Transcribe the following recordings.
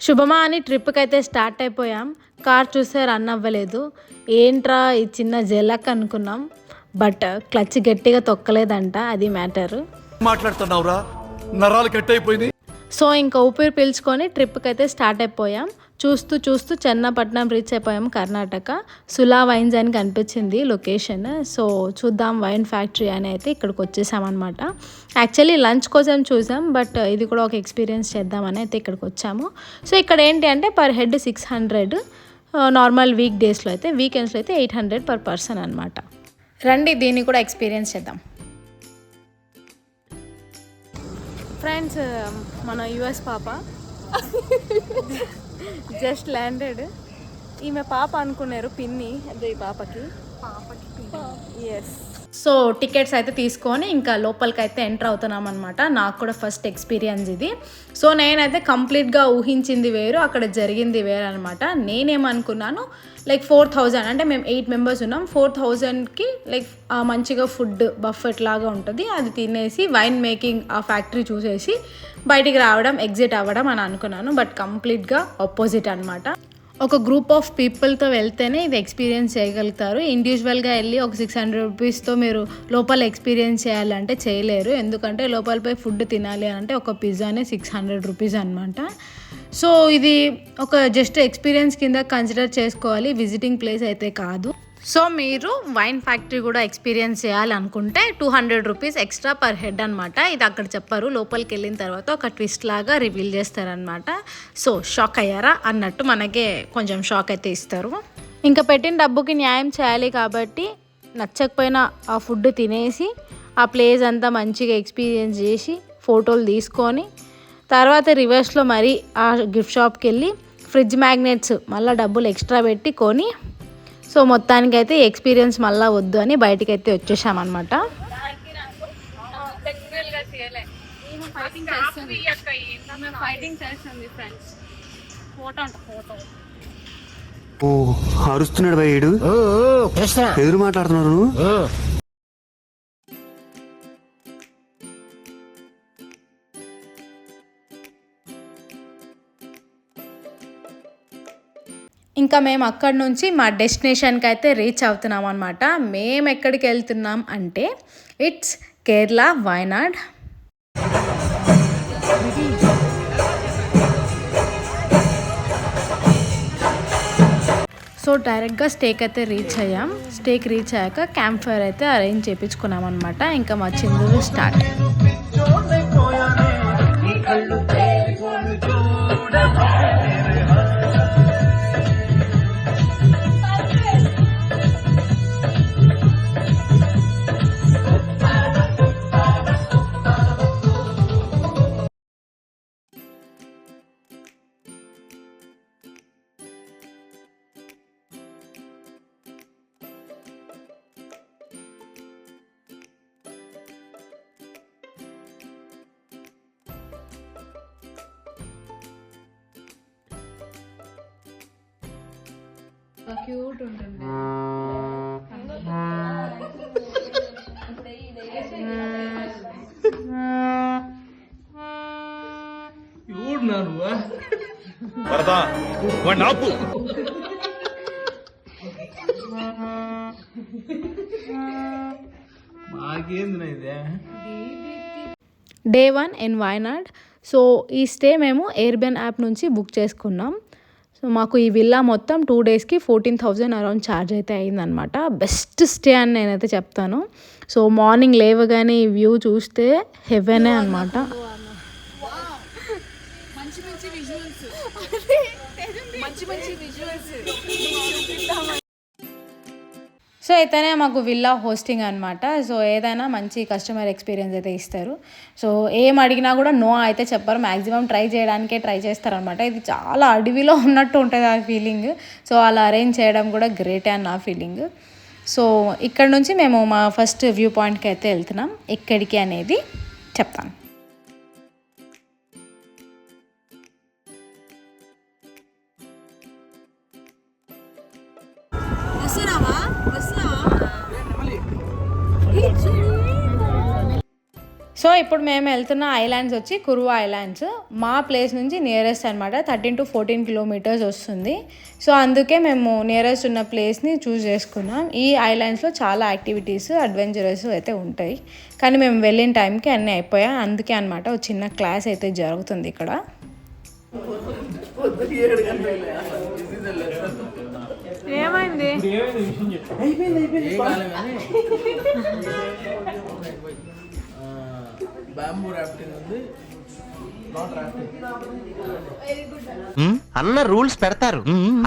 శుభమా అని ట్రిప్కి అయితే స్టార్ట్ అయిపోయాం. కార్ చూస్తే రన్ అవ్వలేదు. ఏంట్రా ఈ చిన్న జలక్ అనుకున్నాం. బట్ క్లచ్ గట్టిగా తొక్కలేదంట అది మ్యాటర్. మాట్లాడుతున్నావురా? నరాలు కట్ అయిపోయింది సో ఇంకా ఊపిరి పీల్చుకొని ట్రిప్కి అయితే స్టార్ట్ అయిపోయాం. చూస్తూ చూస్తూ చెన్నపట్నం రీచ్ అయిపోయాం కర్ణాటక. సులా వైన్స్ అని కనిపించింది లొకేషన్ సో చూద్దాం వైన్ ఫ్యాక్టరీ అని అయితే ఇక్కడికి వచ్చేసామన్నమాట. యాక్చువల్లీ లంచ్ కోసం చూసాం బట్ ఇది కూడా ఒక ఎక్స్పీరియన్స్ చేద్దామని అయితే ఇక్కడికి వచ్చాము. సో ఇక్కడ ఏంటి అంటే per head six hundred normal week డేస్లో అయితే వీకెండ్స్లో అయితే ఎయిట్ హండ్రెడ్ పర్ పర్సన్ అనమాట రండి దీన్ని కూడా ఎక్స్పీరియన్స్ చేద్దాం. ఫ్రెండ్స్ మన యుఎస్ పాప. Just landed. ఈమె పాప అనుకున్నారు పిన్ని అదే ఈ పాపకి. ఎస్ సో టికెట్స్ అయితే తీసుకొని ఇంకా లోపలికి అయితే ఎంటర్ అవుతున్నాం అనమాట నాకు కూడా ఫస్ట్ ఎక్స్పీరియన్స్ ఇది. సో నేనైతే కంప్లీట్గా ఊహించింది వేరు అక్కడ జరిగింది వేరు అనమాట నేనేమనుకున్నాను లైక్ ఫోర్ థౌజండ్ అంటే మేము ఎయిట్ మెంబర్స్ ఉన్నాం. ఫోర్ థౌజండ్కి లైక్ మంచిగా ఫుడ్ బఫెట్ లాగా ఉంటుంది. అది తినేసి వైన్ మేకింగ్ ఆ ఫ్యాక్టరీ చూసేసి బయటికి రావడం ఎగ్జిట్ అవ్వడం అని అనుకున్నాను. బట్ కంప్లీట్గా ఆపోజిట్ అనమాట ఒక గ్రూప్ ఆఫ్ పీపుల్తో వెళ్తేనే ఇది ఎక్స్పీరియన్స్ చేయగలుగుతారు. ఇండివిజువల్గా వెళ్ళి ఒక సిక్స్ హండ్రెడ్ రూపీస్తో మీరు లోపల ఎక్స్పీరియన్స్ చేయాలంటే చేయలేరు. ఎందుకంటే లోపలిపై ఫుడ్ తినాలి అంటే ఒక పిజ్జానే సిక్స్ హండ్రెడ్ రూపీస్ అనమాట సో ఇది ఒక జస్ట్ ఎక్స్పీరియన్స్ కింద కన్సిడర్ చేసుకోవాలి. విజిటింగ్ ప్లేస్ అయితే కాదు. సో మీరు వైన్ ఫ్యాక్టరీ కూడా ఎక్స్పీరియన్స్ చేయాలనుకుంటే two hundred rupees extra per head అనమాట ఇది అక్కడ చెప్పారు. లోపలికి వెళ్ళిన తర్వాత ఒక ట్విస్ట్ లాగా రివీల్ చేస్తారనమాట సో షాక్ అయ్యారా? అన్నట్టు మనకే కొంచెం షాక్ అయితే ఇస్తారు. ఇంకా పెట్టిన డబ్బుకి న్యాయం చేయాలి కాబట్టి నచ్చకపోయినా ఆ ఫుడ్ తినేసి ఆ ప్లేస్ అంతా మంచిగా ఎక్స్పీరియన్స్ చేసి ఫోటోలు తీసుకొని తర్వాత రివర్స్లో మరి ఆ గిఫ్ట్ షాప్కి వెళ్ళి ఫ్రిడ్జ్ మ్యాగ్నెట్స్ మళ్ళీ డబ్బులు ఎక్స్ట్రా పెట్టి కొని సో మొత్తానికైతే ఎక్స్పీరియన్స్ మళ్ళీ వద్దు అని బయటికి అయితే వచ్చేసామన్నమాట. ఫైటింగ్ చేస్తుంది ఫ్రెండ్స్ ఫోటో అంట ఫోటో ఓ అరుస్తున్నాడు భయ్యుడు ఎదురు మాట్లాడుతున్నారు ఇంకా మేము అక్కడ నుంచి మా డెస్టినేషన్కి అయితే రీచ్ అవుతున్నాం అనమాట మేము ఎక్కడికి వెళ్తున్నాం అంటే ఇట్స్ కేరళ వయనాడ్. సో డైరెక్ట్గా స్టేక్ అయితే రీచ్ అయ్యాం. స్టేక్ రీచ్ అయ్యాక క్యాంప్ ఫైర్ అయితే అరేంజ్ చేయించుకున్నాం అనమాట ఇంకా మా చిందులు స్టార్ట్. వరదా? వాడిని ఆపు. Day one in Wayanad so ఈ స్టే మేము ఎయిర్బెన్ యాప్ నుంచి బుక్ చేసుకున్నాం. సో మాకు ఈ విల్లా మొత్తం టూ డేస్కి ఫోర్టీన్ థౌజండ్ అరౌండ్ ఛార్జ్ అయితే అయిందనమాట బెస్ట్ స్టే అని నేనైతే చెప్తాను. సో మార్నింగ్ లేవగానే ఈ వ్యూ చూస్తే హెవెనే అనమాట మంచి మంచి విజువల్స్ మంచి మంచి విజువల్స్ సో అయితేనే మాకు విల్లా హోస్టింగ్ అనమాట సో ఏదైనా మంచి కస్టమర్ ఎక్స్పీరియన్స్ అయితే ఇస్తారు. సో ఏం అడిగినా కూడా నో అయితే చెప్పరు. మ్యాక్సిమం ట్రై చేయడానికే ట్రై చేస్తారనమాట ఇది చాలా అడవిలో ఉన్నట్టు ఉంటుంది ఆ ఫీలింగ్ సో అలా అరేంజ్ చేయడం కూడా గ్రేట్ అని నా ఫీలింగ్ సో ఇక్కడ నుంచి మేము మా ఫస్ట్ వ్యూ పాయింట్కి అయితే వెళ్తున్నాం. ఎక్కడికి అనేది చెప్తాను. సో ఇప్పుడు మేము వెళ్తున్న ఐలాండ్స్ వచ్చి కురువా ఐలాండ్స్. మా ప్లేస్ నుంచి నియరెస్ట్ అనమాట థర్టీన్ టు ఫోర్టీన్ కిలోమీటర్స్ వస్తుంది. సో అందుకే మేము నియరెస్ట్ ఉన్న ప్లేస్ని చూస్ చేసుకున్నాం. ఈ ఐలాండ్స్లో చాలా యాక్టివిటీస్ అడ్వెంచరస్ అయితే ఉంటాయి. కానీ మేము వెళ్ళిన టైంకి అన్నీ అయిపోయాయి. అందుకే అనమాట ఒక చిన్న క్లాస్ అయితే జరుగుతుంది ఇక్కడ. ఏమైంది? బ్యాంబూ రాఫ్టింగ్ ఉంది. నాట్ రాఫ్టింగ్ అన్న రూల్స్ పెడతారు.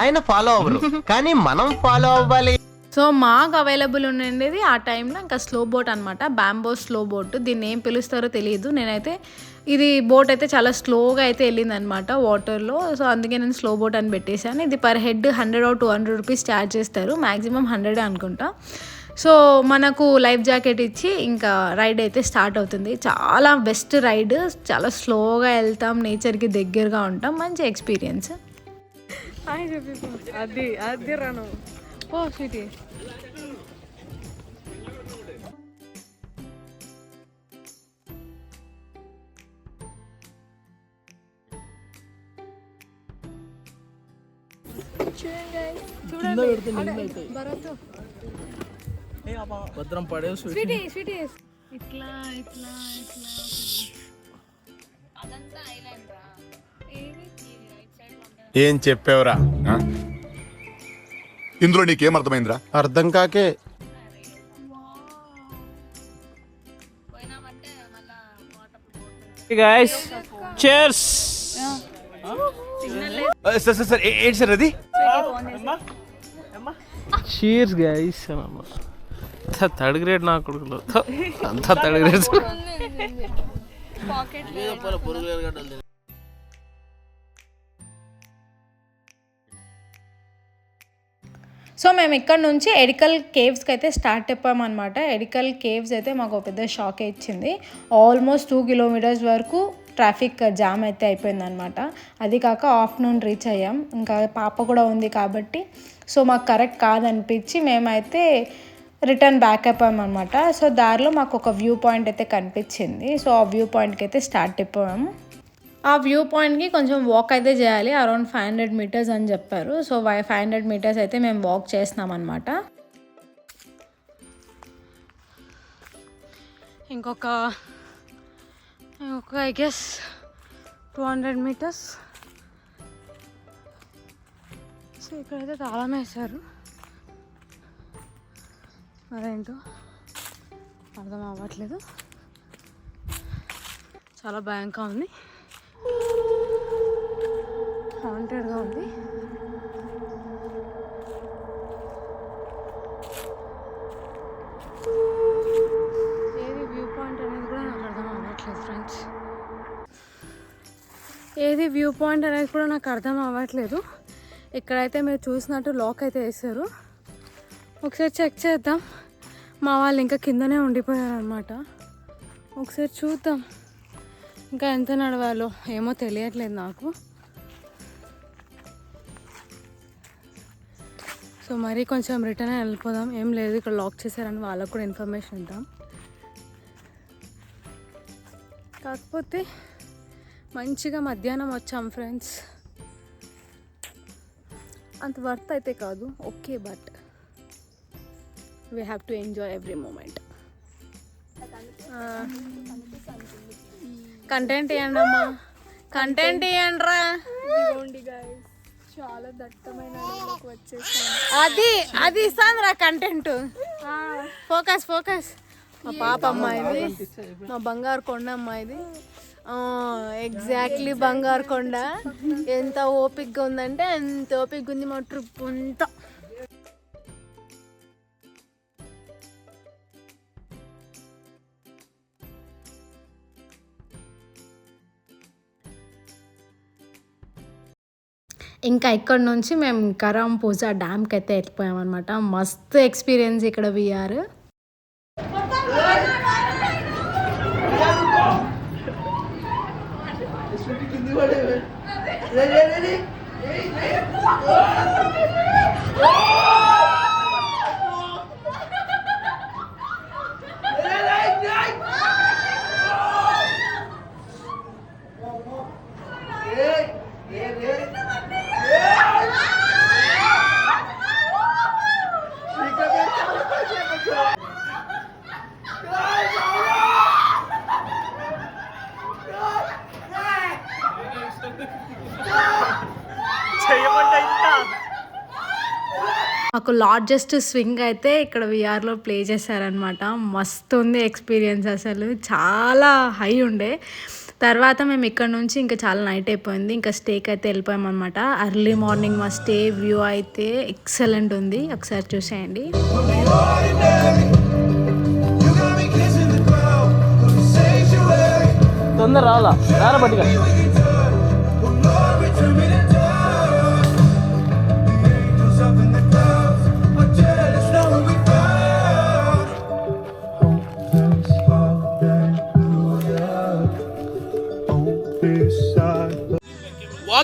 ఆయన ఫాలో అవ్వరు. కానీ మనం ఫాలో అవ్వాలి. సో మాకు అవైలబుల్ ఉండేది ఆ టైంలో ఇంకా స్లో బోట్ అనమాట బ్యాంబో స్లో బోట్ దీన్ని ఏం పిలుస్తారో తెలియదు. నేనైతే ఇది బోట్ అయితే చాలా స్లోగా అయితే వెళ్ళింది అనమాట వాటర్లో సో అందుకే నేను స్లో బోట్ అని పెట్టేశాను. ఇది per head hundred or two hundred rupees charge చేస్తారు. మ్యాక్సిమం హండ్రెడ్ అనుకుంటా. సో మనకు లైఫ్ జాకెట్ ఇచ్చి ఇంకా రైడ్ అయితే స్టార్ట్ అవుతుంది. చాలా బెస్ట్ రైడ్. చాలా స్లోగా వెళ్తాం నేచర్కి దగ్గరగా ఉంటాం. మంచి ఎక్స్పీరియన్స్. అది అది రాను. ఓ స్వీటీ. పెడితే నీళ్ళు అవుతాయి భద్రం పడే స్వీటీ స్వీటీ ఇట్లా ఇట్లా ఇట్లా. అదంతా ఐలాండ్ రా ఏది రైట్ సైడ్ ఏం చెప్పావురా? ఇందులో నీకేం అర్థమైందిరా? అర్థం కాకే. పోయినామంటే మళ్ళా water guys cheers sir sir sir ఏంటి సార్ అది? చీర్స్ గైస్ థర్డ్ గ్రేడ్ నా కొడుకులు. అంతా థర్డ్ గ్రేడ్. సో మేము ఇక్కడ నుంచి ఎడికల్ కేవ్స్కి అయితే స్టార్ట్ చెప్పామన్నమాట ఎడికల్ కేవ్స్ అయితే మాకు ఒక పెద్ద షాక్ ఇచ్చింది. ఆల్మోస్ట్ టూ కిలోమీటర్స్ వరకు ట్రాఫిక్ జామ్ అయితే అయిపోయిందనమాట అది కాక ఆఫ్టర్నూన్ రీచ్ అయ్యాం. ఇంకా పాప కూడా ఉంది కాబట్టి సో మాకు కరెక్ట్ కాదనిపించి మేమైతే రిటర్న్ బ్యాక్ అయిపోయాం అనమాట సో దారిలో మాకు ఒక వ్యూ పాయింట్ అయితే కనిపించింది. సో ఆ వ్యూ పాయింట్కి అయితే స్టార్ట్ అయిపోయాము ఆ వ్యూ పాయింట్కి కొంచెం వాక్ అయితే చేయాలి. అరౌండ్ ఫైవ్ హండ్రెడ్ మీటర్స్ అని చెప్పారు. సో ఫైవ్ హండ్రెడ్ మీటర్స్ అయితే మేము వాక్ చేస్తున్నాం అనమాట ఇంకొక ఇంకొక I guess two hundred metres so ఇక్కడైతే తాళం వేశారు. మరేంటో అర్థం అవ్వట్లేదు. చాలా భయంగా ఉంది. హాంటెడ్గా ఉంది. ఏది వ్యూ పాయింట్ అనేది కూడా నాకు అర్థం అవ్వట్లేదు ఫ్రెండ్స్ ఏది వ్యూ పాయింట్ అనేది కూడా నాకు అర్థం అవ్వట్లేదు. ఇక్కడైతే మీరు చూసినట్టు లాక్ అయితే వేసారు ఒకసారి చెక్ చేద్దాం. మా వాళ్ళు ఇంకా కిందనే ఉండిపోయారనమాట ఒకసారి చూద్దాం. ఇంకా ఎంత నడవాలో ఏమో తెలియట్లేదు నాకు. సో మరీ కొంచెం రిటర్న్ వెళ్ళిపోదాం. ఏం లేదు ఇక్కడ లాక్ చేశారని వాళ్ళకు కూడా ఇన్ఫర్మేషన్ ఇద్దాం. కాకపోతే మంచిగా మధ్యాహ్నం వచ్చాం ఫ్రెండ్స్. అంత వర్త్ అయితే కాదు. Okay but we have to enjoy every moment content ఇవ్వండి అమ్మా కంటెంట్ ఇవ్వండి రా చాలా దట్టమైన అది అది ఇస్తాను రా కంటెంట్ ఫోకస్ ఫోకస్ మా పాప అమ్మాయిది మా బంగారు కొండ అమ్మాయిది ఎగ్జాక్ట్లీ బంగారు కొండ. ఎంత ఓపిక్గా ఉందంటే ఎంత ఓపిక్గా ఉంది మా ట్రిప్ అంతా. ఇంకా ఇక్కడ నుంచి మేము కరాం పూజా డ్యామ్కి అయితే వెళ్ళిపోయామన్నమాట. మస్తు ఎక్స్పీరియన్స్ ఇక్కడ విఆర్. మాకు లార్జెస్ట్ స్వింగ్ అయితే ఇక్కడ విఆర్లో ప్లే చేశారనమాట మస్తు ఉంది ఎక్స్పీరియన్స్ అసలు. చాలా హై ఉండే. తర్వాత మేము ఇక్కడ నుంచి ఇంకా చాలా నైట్ అయిపోయింది. ఇంకా స్టేకి అయితే వెళ్ళిపోయామన్నమాట. అర్లీ మార్నింగ్ మా స్టే వ్యూ అయితే ఎక్సలెంట్ ఉంది. ఒకసారి చూసేయండి. తొందర రాలా రారా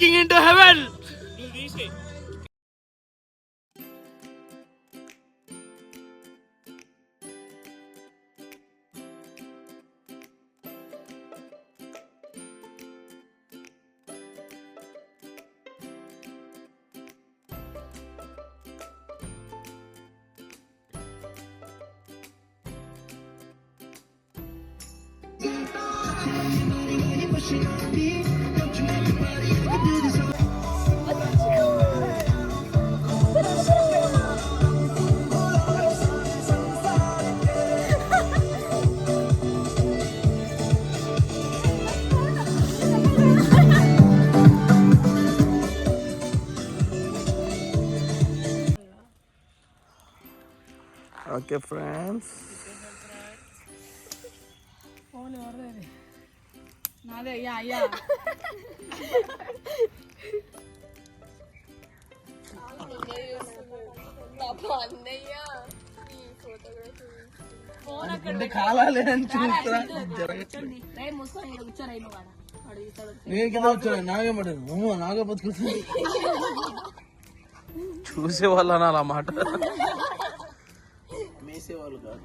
బట్టిగా walking into heaven okay friends నాదే యా యా కాలాలే అని చూస్తా. నేను కింద వచ్చాను నాగే బతుకుతుంది. చూసేవాళ్ళు అనాలి ఆ మాట? మేసేవాళ్ళు కాదు.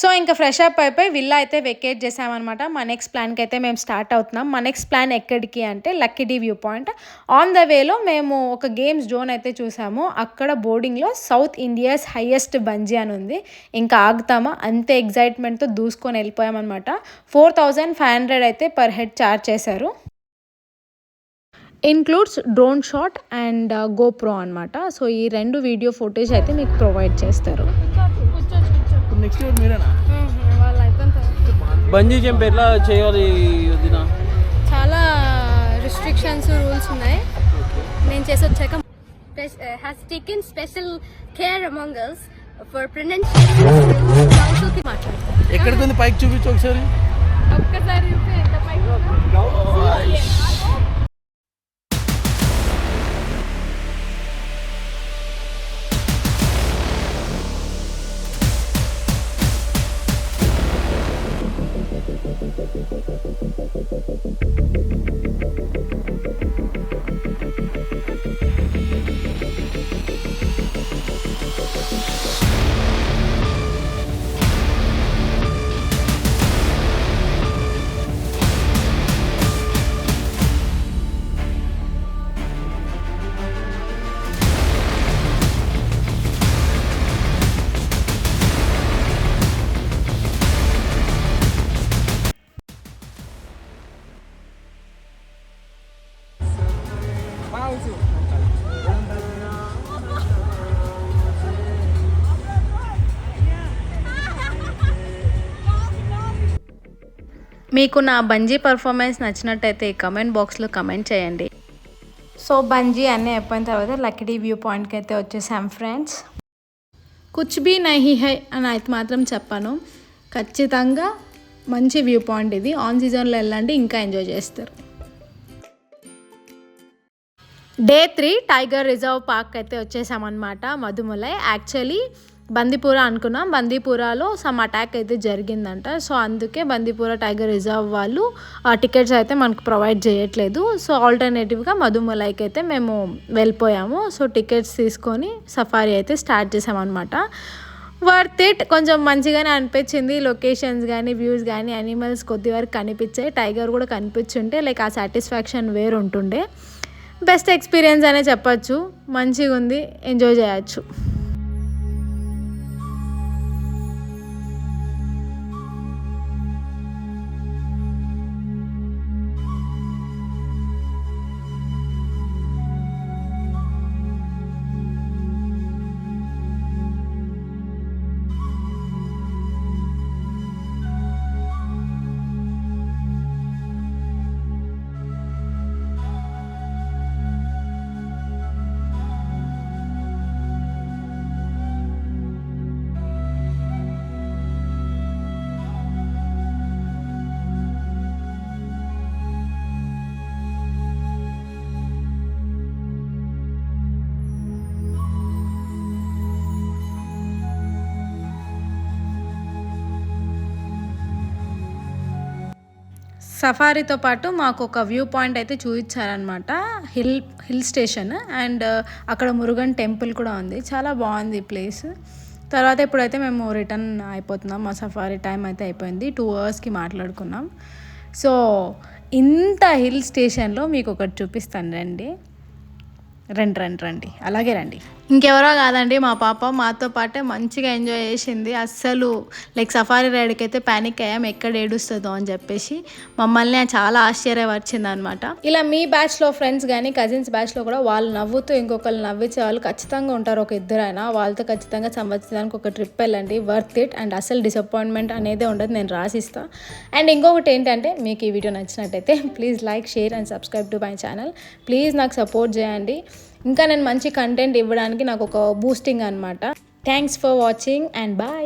సో ఇంకా ఫ్రెష్ అప్ అయిపోయి విల్లా అయితే వెకేట్ చేసామన్నమాట. మా నెక్స్ట్ ప్లాన్కి అయితే మేము స్టార్ట్ అవుతున్నాం. మా నెక్స్ట్ ప్లాన్ ఎక్కడికి అంటే lucky view point. On the వేలో మేము ఒక గేమ్స్ జోన్ అయితే చూసాము. అక్కడ బోర్డింగ్లో సౌత్ ఇండియాస్ హైయెస్ట్ బంజీ అని ఉంది. ఇంకా ఆగుతామా? అంతే ఎగ్జైట్మెంట్తో దూసుకొని వెళ్ళిపోయామన్నమాట. ఫోర్ థౌజండ్ ఫైవ్ హండ్రెడ్ అయితే పర్ హెడ్ చార్జ్ చేశారు. Includes drone shot and GoPro అనమాట సో ఈ రెండు వీడియో ఫోటేజ్ అయితే మీకు ప్రొవైడ్ చేస్తారు. నెక్స్ట్ ఇయర్ మీరేనా? వాళ్ళు బంజీ జంప్ ఎట్లా చేయాలి వదిన? చాలా రిస్ట్రిక్షన్స్ రూల్స్ ఉన్నాయి. నేను చేసి వచ్చాక has taken special care among us for pronunciation మాట్లాడతాను ఎక్కడికి ఉంది? పైకి చూపించు ఒకసారి. ఒక్కసారి ఎంత పైకి మీకు నా బంజీ పర్ఫార్మెన్స్ నచ్చినట్టయితే కమెంట్ బాక్స్లో కమెంట్ చేయండి. సో బంజీ అన్నీ అయిపోయిన తర్వాత లక్కడీ వ్యూ పాయింట్కి అయితే వచ్చేసాం ఫ్రెండ్స్. కుచ్ బీ నహి హై అని అయితే మాత్రం చెప్పాను. ఖచ్చితంగా మంచి వ్యూ పాయింట్ ఇది. ఆన్ సీజన్లో వెళ్ళండి ఇంకా ఎంజాయ్ చేస్తారు. Day three tiger reserve park అయితే వచ్చేసామన్నమాట. మధుమలై. యాక్చువల్లీ బందీపూర అనుకున్నాం. బందీపూరాలో సమ్ అటాక్ అయితే జరిగిందంట. సో అందుకే బందీపూర టైగర్ రిజర్వ్ వాళ్ళు ఆ టికెట్స్ అయితే మనకు ప్రొవైడ్ చేయట్లేదు. సో ఆల్టర్నేటివ్గా మధుమలైకి అయితే మేము వెళ్ళిపోయాము. సో టికెట్స్ తీసుకొని సఫారీ అయితే స్టార్ట్ చేసామన్నమాట. వర్త్ ఇట్ కొంచెం మంచిగానే అనిపించింది. లొకేషన్స్ కానీ వ్యూస్ కానీ అనిమల్స్ కొద్ది వరకు కనిపించాయి. టైగర్ కూడా కనిపించుంటే లైక్ ఆ సాటిస్ఫాక్షన్ వేరు ఉంటుండే. బెస్ట్ ఎక్స్పీరియన్స్ అనే చెప్పచ్చు. మంచిగా ఉంది ఎంజాయ్ చేయొచ్చు. సఫారీతో పాటు మాకు ఒక వ్యూ పాయింట్ అయితే చూపించారనమాట hill hill station. And uh, అక్కడ మురుగన్ టెంపుల్ కూడా ఉంది. చాలా బాగుంది ప్లేస్. తర్వాత ఇప్పుడైతే మేము రిటర్న్ అయిపోతున్నాం. మా సఫారీ టైం అయితే అయిపోయింది. టూ అవర్స్కి మాట్లాడుకున్నాం. సో ఇంత హిల్ స్టేషన్లో మీకు ఒకటి చూపిస్తాను. రండి. రండి రండి రండి. అలాగే రండి. ఇంకెవరో కాదండి మా పాప మాతో పాటే మంచిగా ఎంజాయ్ చేసింది. అస్సలు లైక్ సఫారీ రైడ్కి అయితే ప్యానిక్ అయ్యాం ఎక్కడ ఏడుస్తుందో అని చెప్పేసి. మమ్మల్ని చాలా ఆశ్చర్యపరిచింది అనమాట ఇలా మీ బ్యాచ్లో ఫ్రెండ్స్ కానీ కజిన్స్ బ్యాచ్లో కూడా వాళ్ళు నవ్వుతూ ఇంకొకరు నవ్వించే వాళ్ళు ఖచ్చితంగా ఉంటారు ఒక ఇద్దరైనా. వాళ్ళతో ఖచ్చితంగా సంవత్సరానికి ఒక ట్రిప్ వెళ్ళండి వర్త్ ఇట్ అండ్ అసలు డిసప్పాయింట్మెంట్ అనేది ఉండదు నేను రాసిస్తా. అండ్ ఇంకొకటి ఏంటంటే మీకు ఈ వీడియో నచ్చినట్టయితే please like share and subscribe to my channel please నాకు సపోర్ట్ చేయండి. ఇంకా నేను మంచి కంటెంట్ ఇవ్వడానికి నాకు ఒక బూస్టింగ్ అనమాట thanks for watching and bye